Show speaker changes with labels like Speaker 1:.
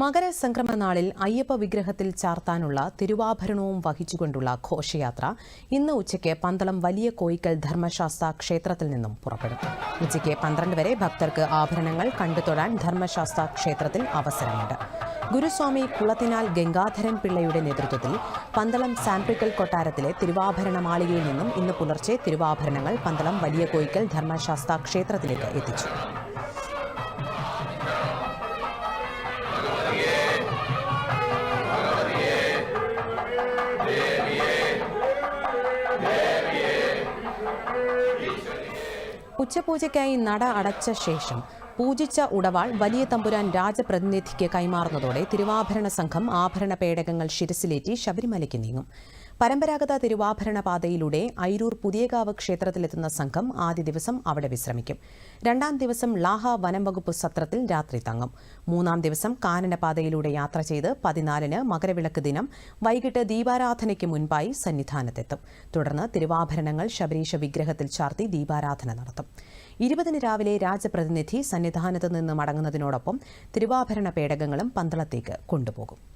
Speaker 1: മകരസംക്രമ നാളിൽ അയ്യപ്പ വിഗ്രഹത്തിൽ ചാർത്താനുള്ള തിരുവാഭരണവും വഹിച്ചുകൊണ്ടുള്ള ഘോഷയാത്ര ഇന്ന് ഉച്ചയ്ക്ക് പന്തളം വലിയ കോയിക്കൽ ധർമ്മശാസ്ത്ര ക്ഷേത്രത്തിൽ നിന്നും പുറപ്പെടും. ഉച്ചയ്ക്ക് പന്ത്രണ്ട് വരെ ഭക്തർക്ക് ആഭരണങ്ങൾ കണ്ടുതൊഴാൻ ധർമ്മശാസ്ത്ര ക്ഷേത്രത്തിൽ അവസരമുണ്ട്. ഗുരുസ്വാമി കുളത്തിനാൽ ഗംഗാധരൻ പിള്ളയുടെ നേതൃത്വത്തിൽ പന്തളം സാമ്പിക്കൽ കൊട്ടാരത്തിലെ തിരുവാഭരണ മാളികയിൽ നിന്നും ഇന്ന് പുലർച്ചെ തിരുവാഭരണങ്ങൾ പന്തളം വലിയ കോയിക്കൽ ധർമ്മശാസ്ത്ര ക്ഷേത്രത്തിലേക്ക് എത്തിച്ചു. ഉച്ചപൂജയ്ക്കായി നട അടച്ച ശേഷം പൂജിച്ച ഉടവാൾ വലിയ തമ്പുരാൻ രാജപ്രതിനിധിക്ക് കൈമാറുന്നതോടെ തിരുവാഭരണ സംഘം ആഭരണ പേടകങ്ങൾ ശിരസിലേറ്റി ശബരിമലയ്ക്ക് നീങ്ങും. പരമ്പരാഗത തിരുവാഭരണ പാതയിലൂടെ ഐരൂർ പുതിയകാവ് ക്ഷേത്രത്തിലെത്തുന്ന സംഘം ആദ്യ ദിവസം അവിടെ വിശ്രമിക്കും. രണ്ടാം ദിവസം ലാഹ വനംവകുപ്പ് സത്രത്തിൽ രാത്രി തങ്ങും. മൂന്നാം ദിവസം കാനനപാതയിലൂടെ യാത്ര ചെയ്ത് പതിനാലിന് മകരവിളക്ക് ദിനം വൈകിട്ട് ദീപാരാധനയ്ക്ക് മുൻപായി സന്നിധാനത്തെത്തും. തുടർന്ന് തിരുവാഭരണങ്ങൾ ശബരീശ വിഗ്രഹത്തിൽ ചാർത്തി ദീപാരാധന നടത്തും. ഇരുപതിന് രാവിലെ രാജപ്രതിനിധി സന്നിധാനത്ത് നിന്ന് മടങ്ങുന്നതിനോടൊപ്പം തിരുവാഭരണ പേടകങ്ങളും പന്തളത്തേക്ക് കൊണ്ടുപോകും.